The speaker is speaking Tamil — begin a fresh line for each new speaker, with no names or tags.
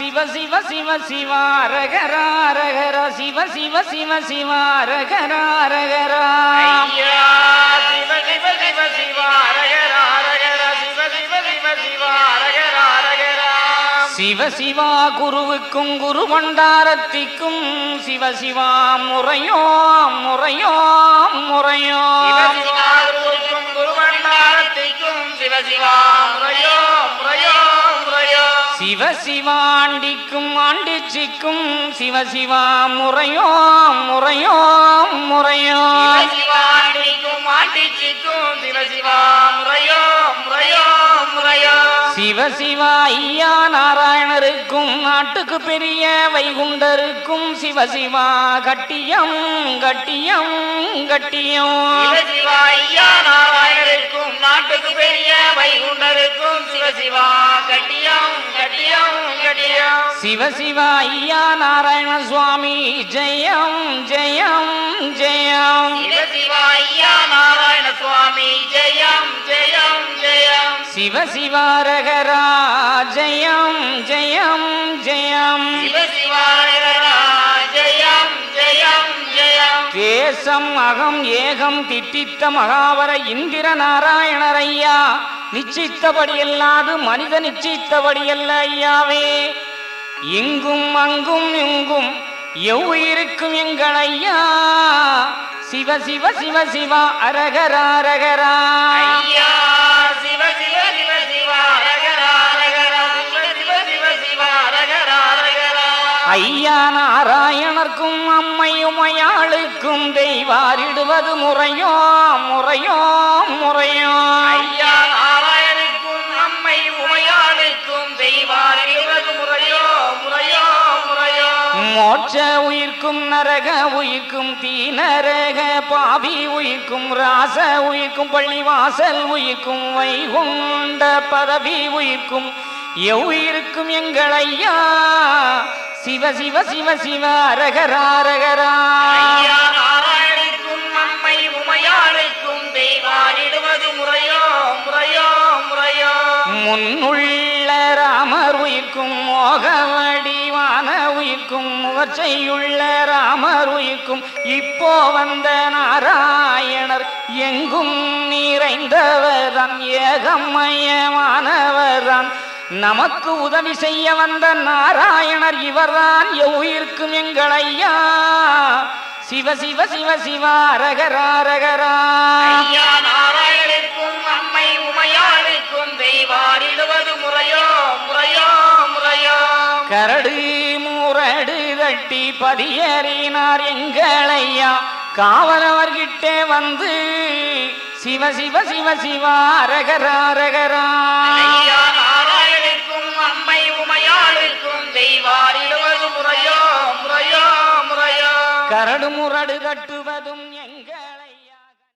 சிவ சிவ சிவ சிவ ரகரா ரகர சிவ சிவ சிவ சிவ ரகரா ரகரா.
ஐயா சிவ சிவ சிவ சிவ அரகர சிவ சிவ சிவ சிவ அரகரா
சிவ சிவா குருவுக்கும் குரு பண்டாரத்திக்கும் சிவ சிவா முறையோ முறையோ முறையோ.
குருவண்டாரத்திற்கும் சிவசிவா முறையோ முறையோ. முறையோ
சிவ சிவாண்டிக்கும் ஆண்டிச்சிக்கும் சிவ சிவா முறையோ முறையோ முறையோ
சிவசிவாண்டிக்கும் ஆண்டிச்சிக்கும் சிவசிவா முறையோ முறையோ முறையோ
சிவ சிவா ஐயா நாராயணருக்கும் நாட்டுக்கு பெரிய வைகுண்டருக்கும் சிவ சிவா கட்டியம் கட்டியம் கட்டியம்.
சிவசிவா ஐயா நாராயணருக்கும் நாட்டுக்கு பெரிய வைகுண்டருக்கும் சிவசிவா
சிவ சிவா ஐயா நாராயண சுவாமி. ஜெயம் ஜெயம் ஜெயம்.
சிவசிவா ஐயா நாராயண சுவாமி. ஜெயம் ஜெயம் ஜெயம்.
சிவ சிவா ரகரா ஜெயம் ஜெயம் ஜெயம்.
சிவசிவா ஜெயம் ஜெயம் ஜெயம்.
தேசம் அகம் ஏகம் திட்டித்த மகாவர இந்திர நாராயணர் ஐயா. நிச்சித்தபடி அல்லாது மனித நிச்சித்தபடி அல்ல ஐயாவே. இங்கும் அங்கும் இங்கும் எவ்வுயிருக்கும் எங்கள் ஐயா? சிவ சிவ சிவ சிவா அரகரா அரகரா.
ஐயா
நாராயணர்க்கும் அம்மை உமையாளுக்கும் தெய்வாரிடுவது முறையோ முறையோ முறையோ. மோட்ச உயிர்க்கும் நரக உயிர்க்கும் தீநரக பாவி உயிர்க்கும் ராச உயிர்க்கும் பள்ளிவாசல் உயிர்க்கும் வைகுண்ட பதவி உயிர்க்கும் எவ்வுயிருக்கும் எங்கள் ஐயா? சிவ சிவ சிவ சிவ அரகரா அரகரா.
அம்மை உமையாளுக்கும் தெய்வாரிடுவது முறையோ முறையோ முறையோ.
முன்னுள்ள உயிர்க்கும் முகச்சையுள்ள ராமர் உயிர்க்கும் இப்போ வந்த நாராயணர் எங்கும் நிறைந்தவர்தான் ஏகமயமானவர்தான் நமக்கு உதவி செய்ய வந்த நாராயணர் இவர்தான் உயிர்க்கும் எங்கள் ஐயா. சிவ சிவ சிவ சிவ
ஐயா நாராயணுக்கும் அம்மை உமையாளுக்கும் தெய்வாரிடுவது முறையோ முறையோ முறையோ.
கரடு மூரடு தட்டி பதியறினார் எங்களையா? காவலவர்கிட்டே வந்து சிவ சிவ சிவ சிவ அரகரா
ஐயா நாராயணுக்கும் அம்மை உமையாளுக்கும் தெய்வாரிடுவது முறையோ முறையோ முறையோ.
கரடு முரடு தட்டுவது